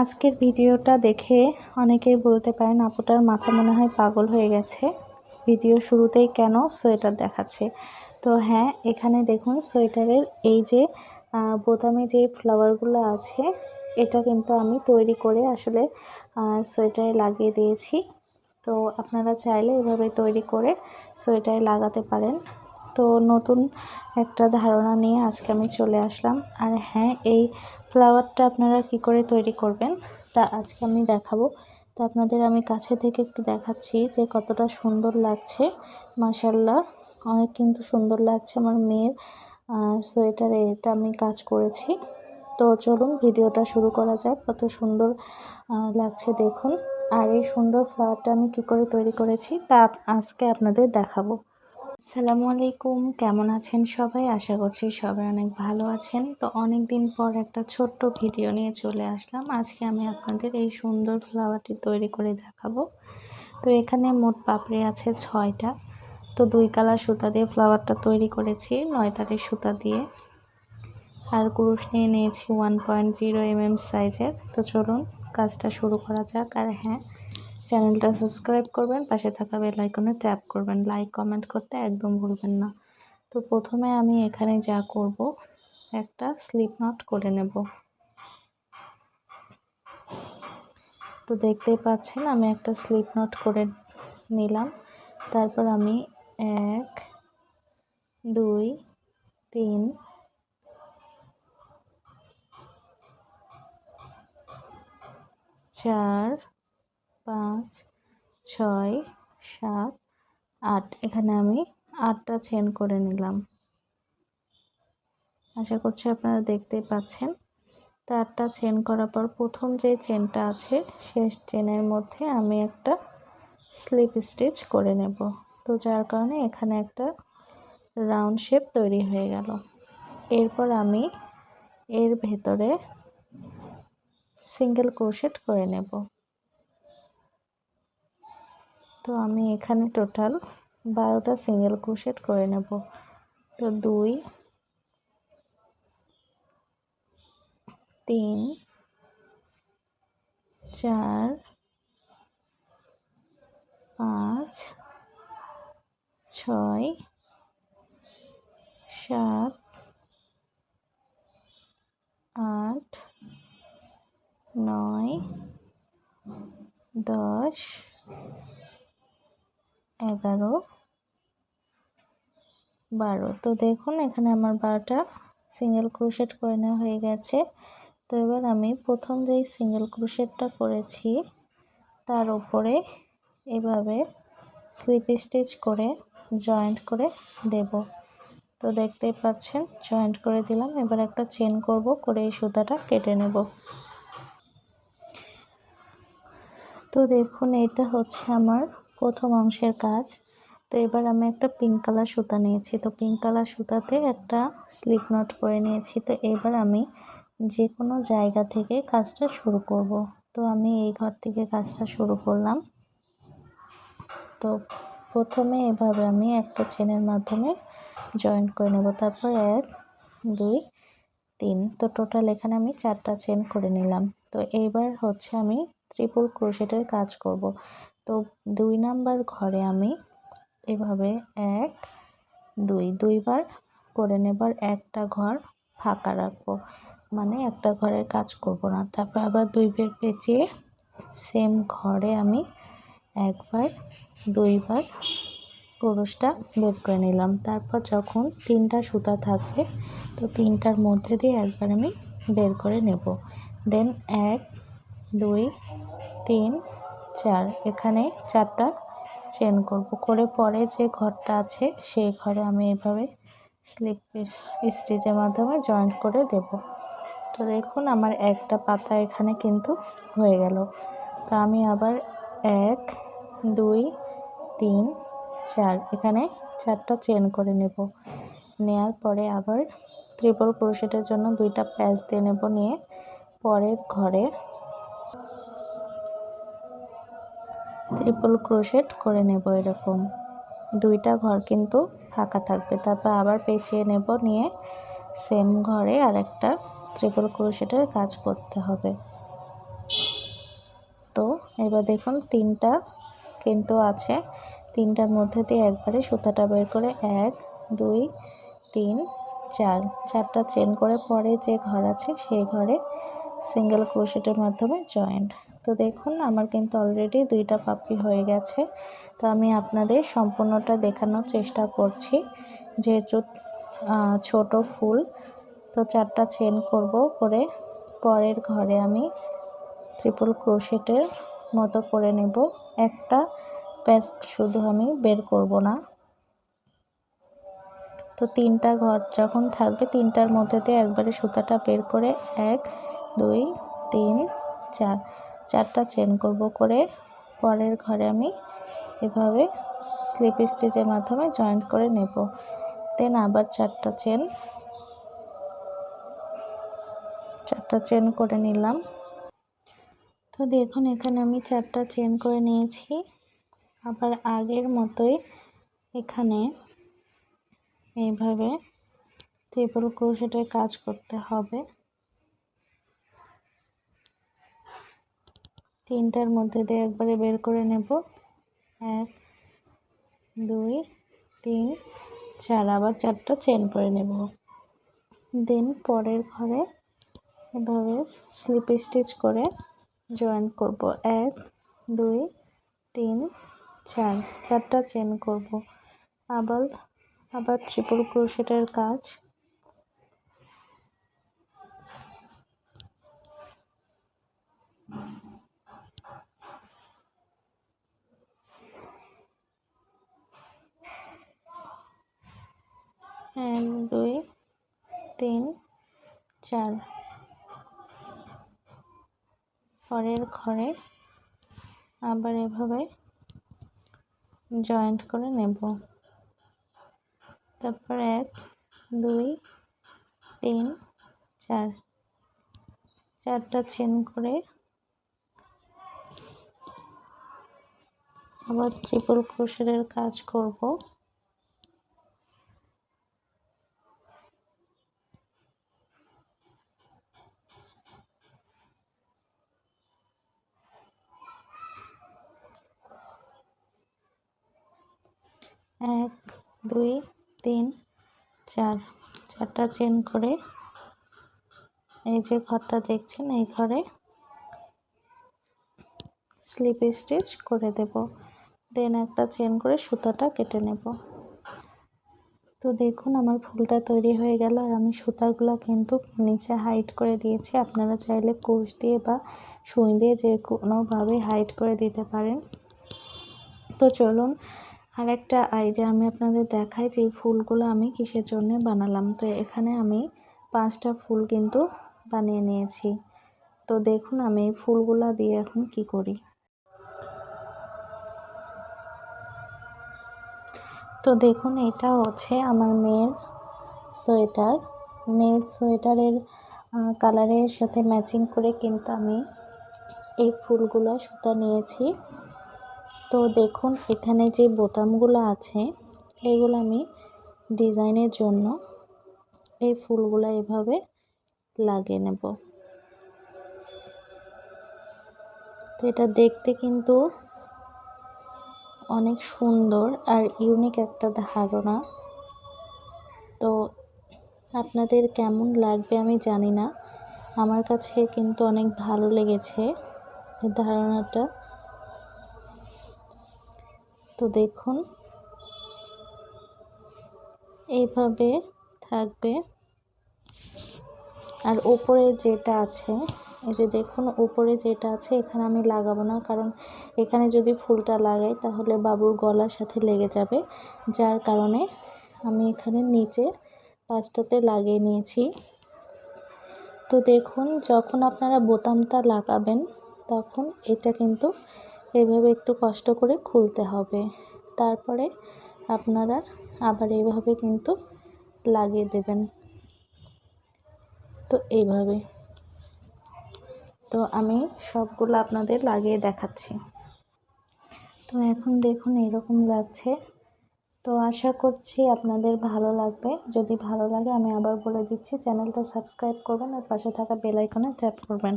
আজকের ভিডিওটা দেখে অনেকেই বলতে পারেন, আপুটার মাথা মনে হয় পাগল হয়ে গেছে। ভিডিও শুরুতেই কেন সোয়েটার দেখাচ্ছে? তো হ্যাঁ এখানে দেখুন সোয়েটারের এই যে বোতামে যে ফ্লাওয়ারগুলো আছে, এটা কিন্তু আমি তৈরি করে আসলে সোয়েটারে লাগিয়ে দিয়েছি। তো আপনারা চাইলে এভাবে তৈরি করে সোয়েটারে লাগাতে পারেন। তো নতুন একটা ধারণা নিয়ে আজকে আমি চলে আসলাম। আর হ্যাঁ এই ফ্লাওয়ারটা আপনারা কি করে তৈরি করবেন তা আজকে আমি দেখাবো। তো আপনাদের আমি কাছে থেকে একটু দেখাচ্ছি যে কতটা সুন্দর লাগছে। মাসাল্লাহ অনেক কিন্তু সুন্দর লাগছে আমার মেয়ের সোয়েটারে এটা আমি কাজ করেছি। তো চলুন ভিডিওটা শুরু করা যাক, কত সুন্দর লাগছে দেখুন। আর এই সুন্দর ফ্লাওয়ারটা আমি কি করে তৈরি করেছি তা আজকে আপনাদের দেখাবো। আসসালামু আলাইকুম। কেমন আছেন সবাই? আশা করছি সবাই অনেক ভালো আছেন। তো অনেক দিন পর একটা ছোট্ট ভিডিও নিয়ে চলে আসলাম। আজকে আমি আপনাদের এই সুন্দর ফ্লাওয়ারটি তৈরি করে দেখাবো। তো এখানে মোট পাপড়ি আছে ছয়টা। তো দুই কালার সুতা দিয়ে ফ্লাওয়ারটা তৈরি করেছি, নয় তারের সুতা দিয়ে। আর কুরুশ নিয়ে নিয়েছি one point zero M M সাইজের তো চলুন, কাজটা শুরু করা যাক। আর হ্যাঁ চ্যানেলটা সাবস্ক্রাইব করবেন, পাশে থাকা বেল আইকনে ট্যাপ করবেন। লাইক, কমেন্ট করতে একদম ভুলবেন না। তো প্রথমে আমি এখানে যা করব, একটা স্লিপ নট করে নেব। তো দেখতেই পাচ্ছেন, আমি একটা স্লিপ নট করে নিলাম। তারপর আমি এক, দুই, তিন, চার পাঁচ, ছয়, সাত, আট। এখানে আমি আটটা চেন করে নিলাম। আশা করছি আপনারা দেখতে পাচ্ছেন। তো আটটা চেন করার পর প্রথম যে চেনটা আছে, শেষ চেনের মধ্যে আমি একটা স্লিপ স্টিচ করে নেব। তো যার কারণে এখানে একটা রাউন্ড শেপ তৈরি হয়ে গেল। এরপর আমি এর ভেতরে সিঙ্গেল ক্রোশেট করে নেব। তো আমি এখানে টোটাল বারোটা সিঙ্গেল ক্রোশেট করে নেব। তো দুই, তিন, চার, পাঁচ, ছয়, সাত, আট, নয়, দশ এগারো, বারো। তো দেখুন, এখানে আমার বারোটা সিঙ্গেল ক্রোশেট করে নেওয়া হয়ে গেছে। তো এবার আমি প্রথম যেই সিঙ্গেল ক্রোশেটটা করেছি, তার উপরে এভাবে স্লিপ স্টিচ করে জয়েন্ট করে দেব। তো দেখতেই পাচ্ছেন জয়েন্ট করে দিলাম। এবার একটা চেন করব, করে এই সুতাটা কেটে নেব। তো দেখুন, এটা হচ্ছে আমার প্রথম অংশের কাজ। তো এবার আমি একটা পিঙ্ক কালার সুতা নিয়েছি। তো পিঙ্ক কালার সুতাতে একটা স্লিপ নট করে নিয়েছি। তো এবার আমি যে কোনো জায়গা থেকে কাজটা শুরু করব। তো আমি এই ঘর থেকে কাজটা শুরু করলাম। তো প্রথমে এভাবে আমি একটা চেনের মাধ্যমে জয়েন্ট করে নেব। তারপর এক, দুই, তিন। তো টোটাল এখানে আমি চারটা চেন করে নিলাম। তো এইবার হচ্ছে আমি ত্রিপুল ক্রোশেটের কাজ করব। তো দুই নাম্বার ঘরে আমি এভাবে এক, দুই, দুইবার করে নেবার একটা ঘর ফাঁকা রাখব। মানে একটা ঘরের কাজ করব না। তারপর আবার দুই বের পেঁচিয়ে সেম ঘরে আমি একবার, দুইবার পুরুষটা বের করে নিলাম। তারপর যখন তিনটা সুতা থাকবে, তো তিনটার মধ্যে দিয়ে একবার আমি বের করে নেব। দেন এক, দুই, তিন চার এখানে চারটা চেন করব। করে পরে যে ঘরটা আছে, সেই ঘরে আমি এভাবে স্লিপ স্টিচের মাধ্যমে জয়েন্ট করে দেব। তো দেখুন, আমার একটা পাতা এখানে কিন্তু হয়ে গেল। তো আমি আবার এক, দুই, তিন, চার, এখানে চারটা চেন করে নেব। নেয়ার পরে আবার ত্রিপল ক্রোশেটের জন্য দুইটা প্যাচ দিয়ে নেব নিয়ে পরের ঘরে। ট্রিপল ক্রোশেট করে নেব এরকম। দুইটা ঘর কিন্তু ফাঁকা থাকবে। তারপর আবার পেঁচিয়ে নেব, নিয়ে সেম ঘরে আরেকটা ট্রিপল ক্রোশেটের কাজ করতে হবে। তো এবার দেখুন, তিনটা কিন্তু আছে। তিনটার মধ্যে দিয়ে একবারে সুতাটা বের করে এক, দুই, তিন, চার। চারটা চেন করে পরে যে ঘর আছে, সেই ঘরে সিঙ্গেল ক্রোশেটের মাধ্যমে জয়েন্ট তো দেখুন, আমার কিন্তু অলরেডি দুইটা পাপড়ি হয়ে গেছে। তো আমি আপনাদের সম্পূর্ণটা দেখানোর চেষ্টা করছি। যেহেতু ছোট ফুল, তো চারটা চেন করব করে পরের ঘরে আমি ট্রিপল ক্রোশেটের মতো করে নেব। একটা প্যাচ শুধু আমি বের করব না। তো তিনটা ঘর যখন থাকবে, তিনটার মধ্যে দিয়ে একবারে সুতাটা বের করে এক, দুই, তিন, চার। চারটা চেন করব করে পরের ঘরে আমি এভাবে স্লিপ স্টিচের মাধ্যমে জয়েন্ট করে নেব। দেন আবার চারটা চেন চারটা চেন করে নিলাম। তো দেখুন, এখানে আমি চারটা চেন করে নিয়েছি। আবার আগের মতোই এখানে এইভাবে ট্রিপল ক্রোশেটের কাজ করতে হবে। তিনটার মধ্যে দিয়ে একবারে বের করে নেব। এক, দুই, তিন, চার, আবার চারটা চেন করে নেব। দেন পরের ঘরে এভাবে স্লিপ স্টিচ করে জয়েন করব। এক, দুই, তিন, চার, চারটা চেন করব। আবার আবার ট্রিপল ক্রোশেটের কাজ এক, দুই, তিন, চার। পরের ঘরে আবার এভাবে জয়েন্ট করে নেব। তারপর এক, দুই, তিন, চার। চারটা চেন করে আবার ট্রিপল ক্রোশের কাজ করব। এক, দুই, তিন, চার। চারটা চেন করে এই যে ঘরটা দেখছেন, এই ঘরে স্লিপ স্টিচ করে দেব। দেন একটা চেন করে সুতাটা কেটে নেব। তো দেখুন, আমার ফুলটা তৈরি হয়ে গেল আর আমি সুতাগুলো কিন্তু নিচে হাইট করে দিয়েছি। আপনারা চাইলে কোষ দিয়ে বা সুই দিয়ে যে কোনোভাবে হাইট করে দিতে পারেন। তো চলুন আর একটা আইডিয়া আমি আপনাদের দেখাই যে ফুলগুলো আমি কিসের জন্য বানালাম। তো এখানে আমি পাঁচটা ফুল কিন্তু বানিয়ে নিয়েছি। তো দেখুন আমি এই ফুলগুলো দিয়ে এখন কি করি। তো দেখুন এটা হচ্ছে আমার মেয়ের সোয়েটার। মেয়ের সোয়েটারের কালারের সাথে ম্যাচিং করে কিন্তু আমি এই ফুলগুলো সুতা নিয়েছি। তো দেখুন, এখানে যে বোতামগুলো আছে, এগুলো আমি ডিজাইনের জন্য এই ফুলগুলো এভাবে লাগিয়ে নেব। তো এটা দেখতে কিন্তু অনেক সুন্দর আর ইউনিক একটা ধারণা। তো আপনাদের কেমন লাগবে আমি জানি না। আমার কাছে কিন্তু অনেক ভালো লেগেছে এই ধারণাটা। তো দেখুন। এইভাবে থাকবে। আর ওপরে যেটা আছে, এই যে দেখুন, উপরে যেটা আছে, এখানে আমি লাগাবো না, কারণ এখানে যদি ফুলটা লাগাই, তাহলে বাবুর গলার সাথে লেগে যাবে, যার কারণে আমি এখানে নিচে পাঁচটাতে লাগিয়ে নিয়েছি। তো দেখুন, যখন আপনারা বোতামটা লাগাবেন, তখন এটা কিন্তু এভাবে একটু কষ্ট করে খুলতে হবে। তারপরে আপনারা আবার এইভাবে কিন্তু লাগিয়ে দেবেন। তো এইভাবে। তো আমি সবগুলো আপনাদের লাগিয়ে দেখাচ্ছি। তো এখন দেখুন এরকম লাগছে। তো আশা করছি আপনাদের ভালো লাগবে। যদি ভালো লাগে আমি আবার বলে দিচ্ছি, চ্যানেলটা সাবস্ক্রাইব করবেন আর পাশে থাকা বেল আইকনে ট্যাপ করবেন।